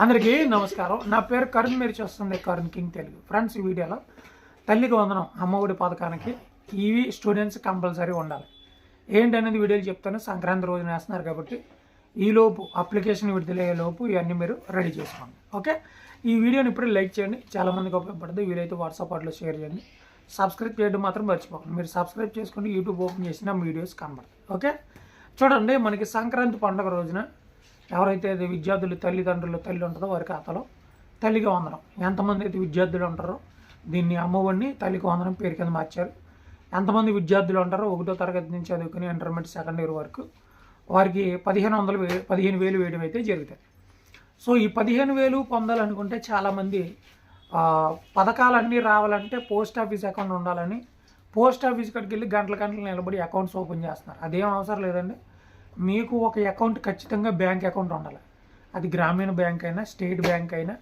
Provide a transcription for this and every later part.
అందరికీ నమస్కారం. నా పేరు కరుణ్ మీరు చూస్తుంది కరుణ్ కింగ్ తెలుగు. ఫ్రెండ్స్ ఈ వీడియోలో తల్లికి వందనం అమ్మఒడి పథకానికి ఇవి స్టూడెంట్స్ కంపల్సరీ ఉండాలి. ఏంటనేది వీడియోలు చెప్తాను. సంక్రాంతి రోజున వేస్తున్నారు కాబట్టి ఈలోపు అప్లికేషన్ విడుదలయ్యే లోపు ఇవన్నీ మీరు రెడీ చేసుకోండి. ఓకే? ఈ వీడియోని ఇప్పుడే లైక్ చేయండి. చాలామందికి ఉపయోగపడుతుంది. వీలైతే వాట్సాప్ వాటిలో షేర్ చేయండి. సబ్స్క్రైబ్ చేయడం మాత్రం మర్చిపోకండి. మీరు సబ్స్క్రైబ్ చేసుకుని యూట్యూబ్ ఓపెన్ చేసిన వీడియోస్ కనబడతాయి. ఓకే? చూడండి మనకి సంక్రాంతి పండుగ రోజున ఎవరైతే అది విద్యార్థులు తల్లిదండ్రులు తల్లి ఉంటుందో వారి ఖాతాలో తల్లికి వందనం. ఎంతమంది అయితే విద్యార్థులు ఉంటారో దీన్ని అమ్మఒడిని తల్లికి వందనం పేరు కింద మార్చారు. ఎంతమంది విద్యార్థులు ఉంటారో ఒకటో తరగతి నుంచి చదువుకుని ఇంటర్మీడియట్ సెకండ్ ఇయర్ వరకు వారికి పదిహేను వందలు వే పదిహేను వేలు వేయడం అయితే జరుగుతుంది. సో ఈ పదిహేను వేలు పొందాలనుకుంటే చాలామంది పథకాలన్నీ రావాలంటే పోస్ట్ ఆఫీస్ అకౌంట్ ఉండాలని పోస్ట్ ఆఫీస్ కాడికి వెళ్ళి గంటల గంటలు నిలబడి అకౌంట్స్ ఓపెన్ చేస్తున్నారు. అదేం అవసరం లేదండి. మీకు ఒక అకౌంట్ ఖచ్చితంగా బ్యాంక్ అకౌంట్ ఉండాలి. అది గ్రామీణ బ్యాంక్ అయినా స్టేట్ బ్యాంక్ అయినా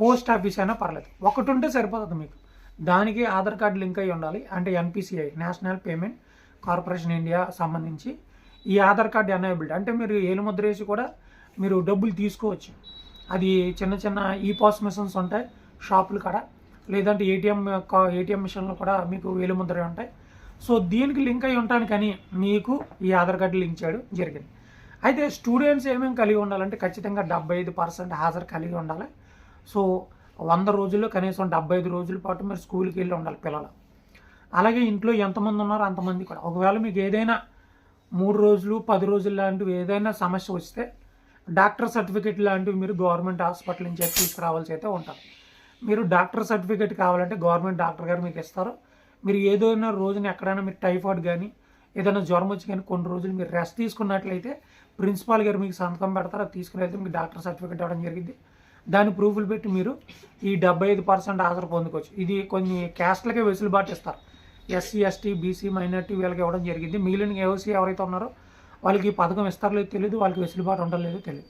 పోస్ట్ ఆఫీస్ అయినా పర్లేదు. ఒకటి ఉంటే సరిపోతుంది మీకు. దానికి ఆధార్ కార్డు లింక్ అయి ఉండాలి. అంటే NPCI national payment corporation India సంబంధించి ఈ ఆధార్ కార్డు ఎనేబుల్డ్. అంటే మీరు ఏలుముద్ర వేసి కూడా మీరు డబ్బులు తీసుకోవచ్చు. అది చిన్న చిన్న ఈ పాస్ మిషన్స్ ఉంటాయి షాపులు కాడ. లేదంటే ఏటీఎం ఏటీఎం మిషన్లు కూడా మీకు వేలుముద్ర ఉంటాయి. సో దీనికి లింక్ అయి ఉంటానికని మీకు ఈ ఆధార్ కార్డు లింక్ చేయడం జరిగింది. అయితే స్టూడెంట్స్ ఏమేమి కలిగి ఉండాలంటే ఖచ్చితంగా డెబ్బై ఐదు పర్సెంట్ హాజరు కలిగి ఉండాలి. సో వంద రోజుల్లో కనీసం డెబ్బై ఐదు రోజుల పాటు మీరు స్కూల్కి వెళ్ళి ఉండాలి పిల్లలు. అలాగే ఇంట్లో ఎంతమంది ఉన్నారో అంతమంది కూడా. ఒకవేళ మీకు ఏదైనా మూడు రోజులు పది రోజులు లాంటివి ఏదైనా సమస్య వస్తే డాక్టర్ సర్టిఫికేట్ లాంటివి మీరు గవర్నమెంట్ హాస్పిటల్ నుంచి తీసుకురావాల్సి అయితే ఉంటుంది. మీరు డాక్టర్ సర్టిఫికేట్ కావాలంటే గవర్నమెంట్ డాక్టర్ గారు మీకు ఇస్తారు. మీరు ఏదైనా రోజున ఎక్కడైనా మీరు టైఫాయిడ్ కానీ ఏదైనా జ్వరం వచ్చి కానీ కొన్ని రోజులు మీరు రెస్ట్ తీసుకున్నట్లయితే ప్రిన్సిపాల్ గారు మీకు సంతకం పెడతారు అది తీసుకుని వెళ్తే మీకు డాక్టర్ సర్టిఫికేట్ ఇవ్వడం జరిగింది. దాని ప్రూఫ్లు పెట్టి మీరు ఈ డెబ్బై ఐదు పర్సెంట్ హాజరు పొందుకోవచ్చు. ఇది కొన్ని క్యాస్ట్లకే వెసులుబాటు ఇస్తారు. ఎస్సీ ఎస్టీ బీసీ మైనార్టీ వీళ్ళకి ఇవ్వడం జరిగింది. మిగిలిన ఏఓసీ ఎవరైతే ఉన్నారో వాళ్ళకి ఈ పథకం ఇస్తారో లేదో తెలియదు వాళ్ళకి వెసులుబాటు ఉండలేదో తెలియదు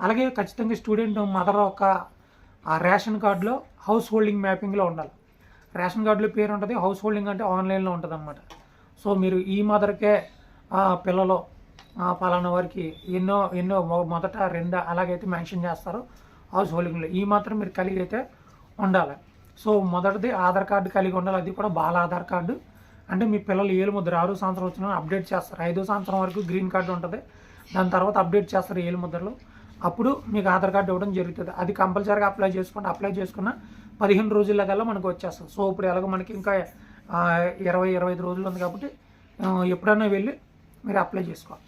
అలాగే ఖచ్చితంగా స్టూడెంట్ మదర్ ఒక రేషన్ కార్డులో హౌస్ హోల్డింగ్ మ్యాపింగ్లో ఉండాలి. రేషన్ కార్డులో పేరు ఉంటుంది హౌస్ హోల్డింగ్ అంటే ఆన్లైన్లో ఉంటుంది అనమాట సో మీరు ఈ మదర్కే పిల్లలు పలానా వారికి ఎన్నో ఎన్నో మొదట రెండు అలాగైతే మెన్షన్ చేస్తారు హౌస్ హోల్డింగ్లో ఈ మాత్రం మీరు కలిగి అయితే ఉండాలి. సో మొదటిది ఆధార్ కార్డు కలిగి ఉండాలి అది కూడా బాల ఆధార్ కార్డు. అంటే మీ పిల్లలు ఏలు ముద్ర ఆరు సంవత్సరం వచ్చిన అప్డేట్ చేస్తారు. ఐదో సంవత్సరం వరకు గ్రీన్ కార్డు ఉంటుంది. దాని తర్వాత అప్డేట్ చేస్తారు ఏలు ముద్రలు. అప్పుడు మీకు ఆధార్ కార్డు ఇవ్వడం జరుగుతుంది. అది కంపల్సరీగా అప్లై చేసుకుంటే అప్లై చేసుకున్న పదిహేను రోజుల కల్లా మనకు వచ్చేస్తుంది. సో ఇప్పుడు ఎలాగో మనకి ఇంకా ఇరవై ఇరవై ఐదు రోజులు ఉంది కాబట్టి ఎప్పుడైనా వెళ్ళి మీరు అప్లై చేసుకోవాలి.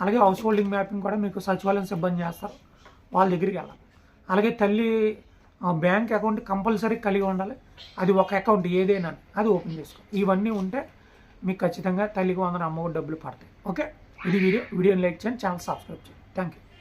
అలాగే హౌస్ హోల్డింగ్ మ్యాపింగ్ కూడా మీకు సచివాలయం సిబ్బంది చేస్తారు. వాళ్ళ దగ్గరికి వెళ్ళాలి. అలాగే తల్లి బ్యాంక్ అకౌంట్ కంపల్సరీ కలిగి ఉండాలి. అది ఒక అకౌంట్ ఏదైనా అది ఓపెన్ చేసుకో. ఇవన్నీ ఉంటే మీకు ఖచ్చితంగా తల్లికి వందన అమ్మఒడి డబ్బులు పడతాయి. ఓకే? ఇది వీడియో. వీడియోని లైక్ చేయండి. ఛానల్ సబ్స్క్రైబ్ చేయండి. Thank you